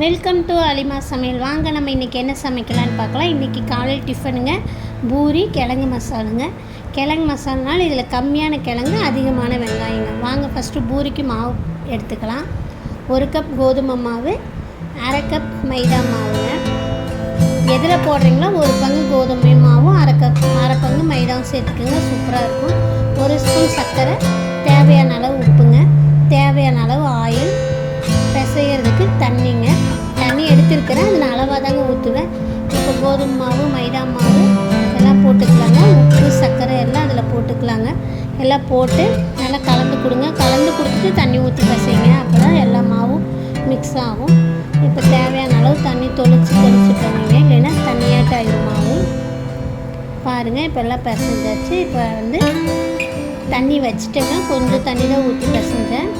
Welcome to Alima சமையல். வாங்க நம்ம இன்றைக்கி என்ன சமைக்கலாம்னு பார்க்கலாம். இன்றைக்கி காலையில் டிஃபனுங்க. பூரி கிழங்கு மசாலுங்க. கிழங்கு மசாலானால் இதில் கம்மியான கிழங்கு அதிகமான வெங்காயங்க. வாங்க ஃபஸ்ட்டு பூரிக்கு மாவு எடுத்துக்கலாம். ஒரு கப் கோதுமை மாவு அரை கப் மைதா மாவுங்க. எதில் போடுறீங்களோ ஒரு பங்கு கோதுமை மாவும் அரை கப் அரை பங்கு மைதாவும் சேர்த்துக்குங்க. சூப்பராக இருக்கும். ஒரு ஸ்பூன் சர்க்கரை தேவையான அளவு எடுத்துருக்கிறேன் அது நான் அளவாக தாங்க ஊற்றுவேன் இப்போ கோதுமை மாவு மைதா மாவு எல்லாம் போட்டுக்கலாங்க. உப்பு சர்க்கரை எல்லாம் அதில் போட்டுக்கலாங்க. எல்லாம் போட்டு நல்லா கலந்து கொடுங்க. கலந்து கொடுத்துட்டு தண்ணி ஊற்றி பசைங்க அப்போ தான் எல்லா மாவும் மிக்ஸ் ஆகும். இப்போ தேவையான அளவு தண்ணி தொளிச்சு தொளிச்சுட்டோங்க இல்லைன்னா தண்ணியாட்ட ஆயிடும் மாவு. பாருங்கள் இப்போ எல்லாம் பிசைஞ்சாச்சு. இப்போ வந்து தண்ணி வச்சுட்டேங்க. கொஞ்சம் தண்ணி தான் ஊற்றி பிசைஞ்சேன்.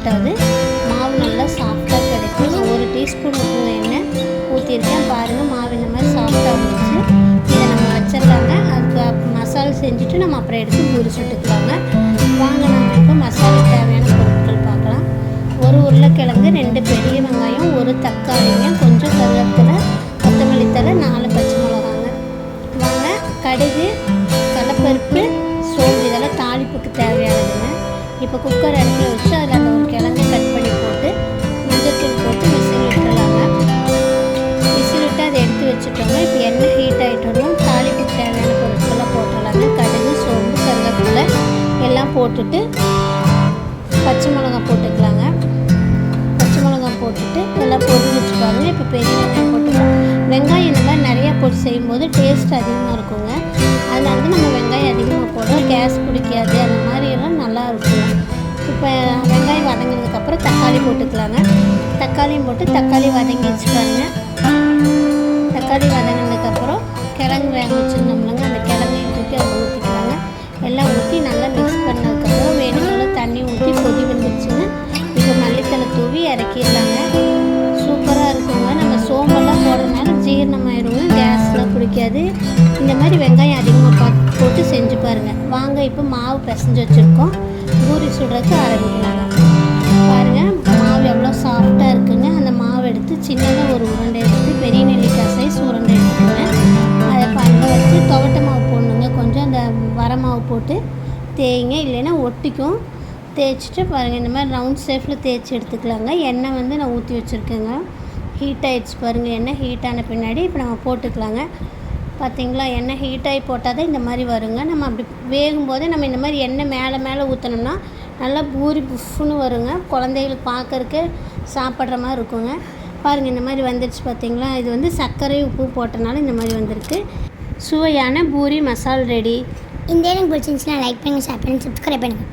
ஒட்டாது மாவு நல்லா சாஃப்டாக கிடைக்கும். நான் ஒரு டீஸ்பூன் உப்பு எண்ணெய் ஊற்றிருக்கேன் பாருங்கள் மாவு இந்த மாதிரி சாஃப்டாக வந்துச்சு. இதை நம்ம வச்சிடலாங்க. அதுக்கு மசாலா செஞ்சுட்டு நம்ம அப்புறம் எடுத்து பூரி சுட்டுக்கலாங்க. வாங்க நம்ம இப்போ மசாலா தேவையான பொருட்கள் பார்க்கலாம். ஒரு உருளைக்கிழங்கு ரெண்டு பெரிய வெங்காயம் ஒரு தக்காளிங்க கொஞ்சம் கருவேப்பிலை கொத்தமல்லி தலை நாலு பச்சை மிளகாங்க. வாங்க கடுகு கடலப்பருப்பு சோம்பு இதெல்லாம் தாளிப்புக்கு தேவையான இப்போ குக்கர் அடுப்பில் வச்சு அதில் அந்த ஒரு கிழங்கு கட் பண்ணி போட்டு மஞ்சத்தூள் போட்டு விசில் விட்டுலாங்க விசில் விட்டு அதை எடுத்து வச்சுட்டோங்க இப்போ எண்ணெய் ஹீட் ஆகிட்டோம் தாளிப்புக்கு தேவையான பொருட்கள்லாம் போட்டுடலாங்க. கடுகு சோம்பு கருவேப்பிலை எல்லாம் போட்டுட்டு பச்சை மிளகாய் போட்டுக்கலாங்க. பச்சை மிளகாய் போட்டுட்டு எல்லாம் பொரிஞ்சு வச்சுப்பாருங்க இப்போ பெரிய வெங்காயம் போட்டுக்கலாம் வெங்காயம் இந்த மாதிரி நிறையா போட்டு செய்யும்போது டேஸ்ட் அதிகமாக இருக்குங்க. அதனால தான் நம்ம வெங்காயம் அதிகமாக போடுறோம். கேஸ் பிடிக்காது அந்த மாதிரி இப்போ வெங்காயம் வதங்கினதுக்கப்புறம் தக்காளி போட்டுக்கலாங்க. தக்காளியும் போட்டு தக்காளி வதங்கி வச்சுப்பாருங்க தக்காளி வதங்கினதுக்கப்புறம் கிழங்கு வேக வச்சுருந்தோம்னாங்க அந்த கிழங்கையும் தூக்கி அதை ஊற்றிக்கலாங்க எல்லாம் ஊற்றி நல்லா மிக்ஸ் பண்ணதுக்கப்புறம் வேணுங்கள தண்ணி ஊற்றி கொதி வந்துருச்சுங்க. இப்போ மல்லித்தலை தூவி இறக்கிடலாங்க. சூப்பராக இருக்குங்க. நம்ம சோம்பெல்லாம் போடுறதுனால ஜீரணமாயிருங்க. கேஸ்லாம் பிடிக்காது இந்த மாதிரி வெங்காயம் அதிகமாக போட்டு செஞ்சு பாருங்கள் வாங்க இப்போ மாவு பிசைஞ்சு வச்சுருக்கோம். வைக்க ஆரம்பிக்கிறாங்க ஆரம்பிக்கலாங்க பாருங்கள் மாவு எவ்வளோ சாஃப்டாக இருக்குங்க. அந்த மாவு எடுத்து சின்னதாக ஒரு உருண்டை எடுத்து பெரிய நெல்லிக்காய் சைஸ் உருண்டை எடுத்துக்கோங்க. அதை பண்ண வச்சு துவட்ட மாவு போடணுங்க. கொஞ்சம் அந்த வர மாவு போட்டு தேய்ங்க இல்லைன்னா ஒட்டிக்கும். தேய்ச்சிட்டு பாருங்கள் இந்த மாதிரி ரவுண்ட் ஷேஃபில் தேய்ச்சி எடுத்துக்கலாங்க. எண்ணெய் வந்து நான் ஊற்றி வச்சுருக்கேங்க. ஹீட் ஆகிடுச்சு பாருங்கள் எண்ணெய் ஹீட் ஆன பின்னாடி இப்போ நம்ம போட்டுக்கலாங்க. பார்த்தீங்களா எண்ணெய் ஹீட் ஆகி போட்டால் தான் இந்த மாதிரி வருங்க. நம்ம அப்படி வேகும்போதே நம்ம இந்த மாதிரி எண்ணெய் மேலே மேலே ஊற்றினோம்னா நல்லா பூரி புஃப்னு வருங்க. குழந்தைகளுக்கு பார்க்குறக்கு சாப்பிட்ற மாதிரி இருக்குங்க. பாருங்கள் இந்த மாதிரி வந்துடுச்சு பார்த்தீங்களா? இது வந்து சர்க்கரை உப்பு போட்டனால இந்த மாதிரி வந்திருக்கு. சுவையான பூரி மசால் ரெடி. இந்த எனக்கு பிடிச்சிருந்துச்சுன்னா லைக் பண்ணுங்கள் ஷேர் பண்ணுங்கள் சப்ஸ்கிரைப் பண்ணுங்கள்